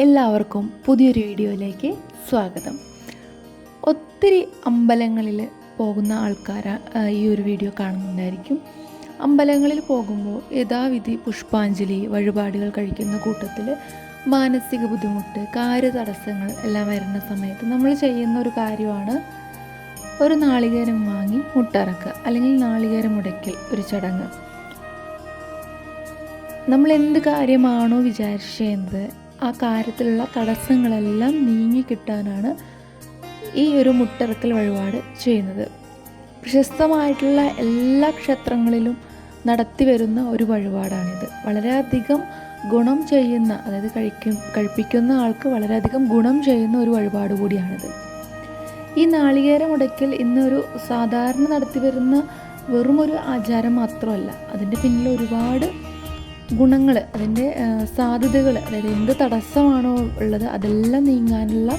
എല്ലാവർക്കും പുതിയൊരു വീഡിയോയിലേക്ക് സ്വാഗതം. ഒത്തിരി അമ്പലങ്ങളിൽ പോകുന്ന ആൾക്കാർ ഈ ഒരു വീഡിയോ കാണുന്നുണ്ടായിരിക്കും. അമ്പലങ്ങളിൽ പോകുമ്പോൾ യഥാവിധി പുഷ്പാഞ്ജലി വഴിപാടുകൾ കഴിക്കുന്ന കൂട്ടത്തിൽ മാനസിക ബുദ്ധിമുട്ട് കാര്യ തടസ്സങ്ങൾ എല്ലാം വരുന്ന സമയത്ത് നമ്മൾ ചെയ്യുന്ന ഒരു കാര്യമാണ് ഒരു നാളികേരം വാങ്ങി മുട്ടറക്കുക അല്ലെങ്കിൽ നാളികേരം മുടക്കൽ ഒരു ചടങ്ങ്. നമ്മൾ എന്ത് കാര്യമാണോ വിചാരിച്ചത് ആ കാര്യത്തിലുള്ള തടസ്സങ്ങളെല്ലാം നീങ്ങി കിട്ടാനാണ് ഈ ഒരു മുട്ടിറക്കൽ വഴിപാട് ചെയ്യുന്നത്. പ്രശസ്തമായിട്ടുള്ള എല്ലാ ക്ഷേത്രങ്ങളിലും നടത്തി വരുന്ന ഒരു വഴിപാടാണിത്. വളരെയധികം ഗുണം ചെയ്യുന്ന അതായത് കഴിക്കും കഴിപ്പിക്കുന്ന ആൾക്ക് വളരെയധികം ഗുണം ചെയ്യുന്ന ഒരു വഴിപാട് കൂടിയാണിത്. ഈ നാളികേരം ഉടയ്ക്കൽ ഇന്നൊരു സാധാരണ നടത്തി വരുന്ന വെറുമൊരു ആചാരം മാത്രമല്ല. അതിന്റെ പിന്നിൽ ഒരുപാട് ഗുണങ്ങൾ അതിന്റെ സാധ്യതകൾ അതായത് എന്ത് തടസ്സമാണോ ഉള്ളത് അതെല്ലാം നീങ്ങാനുള്ള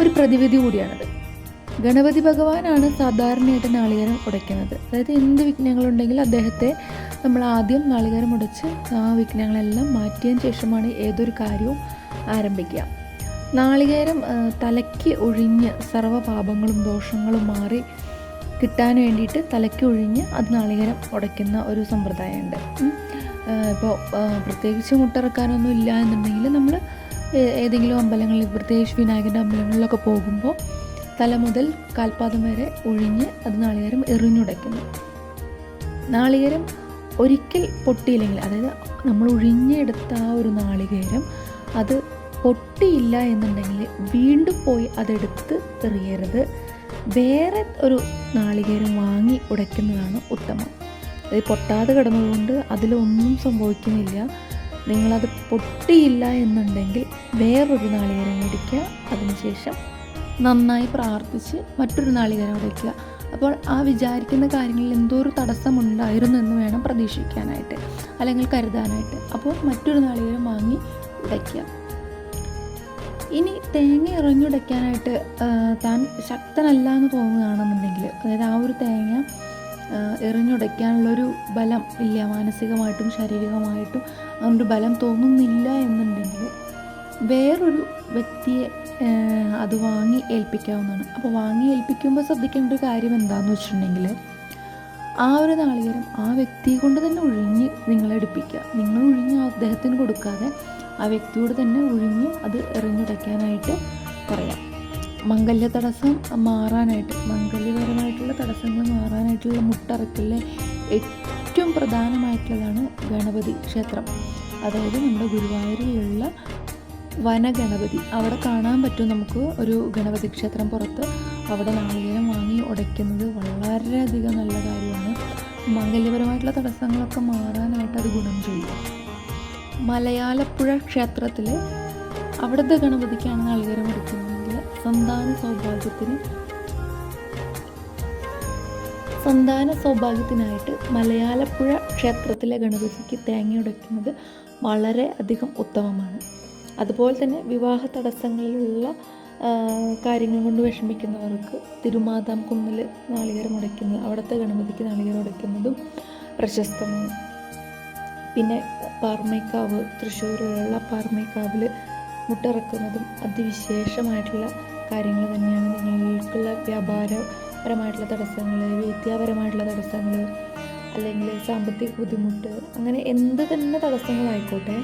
ഒരു പ്രതിവിധി കൂടിയാണത്. ഗണപതി ഭഗവാനാണ് സാധാരണയായിട്ട് നാളികേരം ഉടയ്ക്കുന്നത്. അതായത് എന്ത് വിഘ്നങ്ങളുണ്ടെങ്കിൽ അദ്ദേഹത്തെ നമ്മൾ ആദ്യം നാളികേരം ഉടച്ച് ആ വിഘ്നങ്ങളെല്ലാം മാറ്റിയതിന് ശേഷമാണ് ഏതൊരു കാര്യവും ആരംഭിക്കുക. നാളികേരം തലയ്ക്ക് ഒഴിഞ്ഞ് സർവ പാപങ്ങളും ദോഷങ്ങളും മാറി കിട്ടാൻ വേണ്ടിയിട്ട് തലയ്ക്ക് ഒഴിഞ്ഞ് അത് നാളികേരം ഉടയ്ക്കുന്ന ഒരു സമ്പ്രദായമുണ്ട്. ഇപ്പോൾ പ്രത്യേകിച്ച് മുട്ടിറക്കാനൊന്നും ഇല്ല എന്നുണ്ടെങ്കിൽ നമ്മൾ ഏതെങ്കിലും അമ്പലങ്ങളിൽ പ്രത്യേകിച്ച് വിനായകന്റെ അമ്പലങ്ങളിലൊക്കെ പോകുമ്പോൾ തല മുതൽ കാൽപാദം വരെ ഒഴിഞ്ഞ് അത് നാളികേരം എറിഞ്ഞുടയ്ക്കുന്നു. നാളികേരം ഒരിക്കൽ പൊട്ടിയില്ലെങ്കിൽ അതായത് നമ്മൾ ഒഴിഞ്ഞെടുത്ത ആ ഒരു നാളികേരം അത് പൊട്ടിയില്ല എന്നുണ്ടെങ്കിൽ വീണ്ടും പോയി അതെടുത്ത് എറിയരുത്. വേറെ ഒരു നാളികേരം വാങ്ങി ഉടയ്ക്കുന്നതാണ് ഉത്തമം. അത് പൊട്ടാതെ കിടന്നതുകൊണ്ട് അതിലൊന്നും സംഭവിക്കുന്നില്ല. നിങ്ങളത് പൊട്ടിയില്ല എന്നുണ്ടെങ്കിൽ വേറൊരു നാളികേരം മേടിക്കുക അതിനുശേഷം നന്നായി പ്രാർത്ഥിച്ച് മറ്റൊരു നാളികേരം ഉടയ്ക്കുക അപ്പോൾ ആ വിചാരിക്കുന്ന കാര്യങ്ങളിൽ എന്തോ ഒരു തടസ്സമുണ്ടായിരുന്നു എന്ന് വേണം പ്രതീക്ഷിക്കാനായിട്ട് അല്ലെങ്കിൽ കരുതാനായിട്ട്. അപ്പോൾ മറ്റൊരു നാളികേരം വാങ്ങി ഉടയ്ക്കുക. ഇനി തേങ്ങ ഇറങ്ങി ഉടയ്ക്കാനായിട്ട് താൻ ശക്തനല്ല എന്ന് തോന്നുകയാണെന്നുണ്ടെങ്കിൽ അതായത് ആ ഒരു തേങ്ങ എറിഞ്ഞുടയ്ക്കാനുള്ളൊരു ബലം ഇല്ല മാനസികമായിട്ടും ശാരീരികമായിട്ടും അങ്ങനൊരു ബലം തോന്നുന്നില്ല എന്നുണ്ടെങ്കിൽ വേറൊരു വ്യക്തിയെ അത് വാങ്ങി ഏൽപ്പിക്കാവുന്നതാണ്. അപ്പോൾ വാങ്ങി ഏൽപ്പിക്കുമ്പോൾ ശ്രദ്ധിക്കേണ്ട ഒരു കാര്യം എന്താണെന്ന് വെച്ചിട്ടുണ്ടെങ്കിൽ ആ ഒരു നാളികേരം ആ വ്യക്തിയെ കൊണ്ട് തന്നെ ഒഴിഞ്ഞ് നിങ്ങളെടുപ്പിക്കുക നിങ്ങൾ ഒഴിഞ്ഞ് അദ്ദേഹത്തിന് കൊടുക്കാതെ ആ വ്യക്തിയോട് തന്നെ ഒഴിഞ്ഞ് അത് എറിഞ്ഞുടയ്ക്കാനായിട്ട് പറയാം. മംഗല്യ തടസ്സം മാറാനായിട്ട് മംഗല്യപരമായിട്ടുള്ള തടസ്സങ്ങൾ മാറാനായിട്ടുള്ള മുട്ടറക്കലിലെ ഏറ്റവും പ്രധാനമായിട്ടുള്ളതാണ് ഗണപതി ക്ഷേത്രം. അതായത് നമ്മുടെ ഗുരുവായൂരിലുള്ള വനഗണപതി അവിടെ കാണാൻ പറ്റും നമുക്ക് ഒരു ഗണപതി ക്ഷേത്രം പുറത്ത്. അവിടെ നാളികേരം വാങ്ങി ഉടയ്ക്കുന്നത് വളരെയധികം നല്ല കാര്യമാണ്. മംഗല്യപരമായിട്ടുള്ള തടസ്സങ്ങളൊക്കെ മാറാനായിട്ട് അത് ഗുണം ചെയ്യും. മലയാളപ്പുഴ ക്ഷേത്രത്തിൽ അവിടുത്തെ ഗണപതിക്കാണ് നാളികേരം ഉടയ്ക്കുന്നതെങ്കിൽ സന്താന സൗഭാഗ്യത്തിന് സന്താന സൗഭാഗ്യത്തിനായിട്ട് മലയാളപ്പുഴ ക്ഷേത്രത്തിലെ ഗണപതിക്ക് തേങ്ങ ഉടയ്ക്കുന്നത് വളരെ അധികം ഉത്തമമാണ്. അതുപോലെ തന്നെ വിവാഹ തടസ്സങ്ങളിലുള്ള കാര്യങ്ങൾ കൊണ്ട് വിഷമിക്കുന്നവർക്ക് തിരുമാതാം കുന്നിൽ നാളികേരം ഉടയ്ക്കുന്നത് അവിടുത്തെ ഗണപതിക്ക് നാളികേരം ഉടയ്ക്കുന്നതും പ്രശസ്തമാണ്. പിന്നെ പാർമേക്കാവ് തൃശ്ശൂരിലുള്ള പാർമേക്കാവിൽ മുട്ടിറക്കുന്നതും അതിവിശേഷമായിട്ടുള്ള കാര്യങ്ങൾ തന്നെയാണ് നിങ്ങൾക്കുള്ള വ്യാപാരപരമായിട്ടുള്ള തടസ്സങ്ങൾ വിദ്യാപരമായിട്ടുള്ള തടസ്സങ്ങൾ അല്ലെങ്കിൽ സാമ്പത്തിക ബുദ്ധിമുട്ട് അങ്ങനെ എന്ത് തന്നെ തടസ്സങ്ങളായിക്കോട്ടെ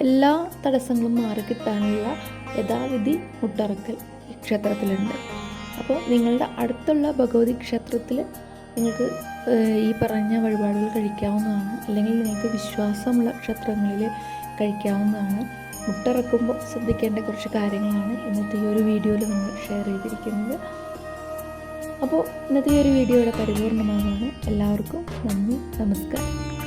എല്ലാ തടസ്സങ്ങളും മാറിക്കിട്ടാനുള്ള യഥാവിധി മുട്ടറക്കൽ ഈ ക്ഷേത്രത്തിലുണ്ട്. അപ്പോൾ നിങ്ങളുടെ അടുത്തുള്ള ഭഗവതി ക്ഷേത്രത്തിൽ നിങ്ങൾക്ക് ഈ പറഞ്ഞ വഴിപാടുകൾ കഴിക്കാവുന്നതാണ്. അല്ലെങ്കിൽ നിങ്ങൾക്ക് വിശ്വാസമുള്ള ക്ഷേത്രങ്ങളിൽ കഴിക്കാവുന്നതാണ്. മുട്ടിറക്കുമ്പോൾ ശ്രദ്ധിക്കേണ്ട കുറച്ച് കാര്യങ്ങളാണ് ഇന്നത്തെ ഈ ഒരു വീഡിയോയിൽ നമ്മൾ ഷെയർ ചെയ്തിരിക്കുന്നത്. അപ്പോൾ ഇന്നത്തെ ഈ ഒരു വീഡിയോയുടെ പരിപൂർണമാകാണ് എല്ലാവർക്കും നന്ദി നമസ്കാരം.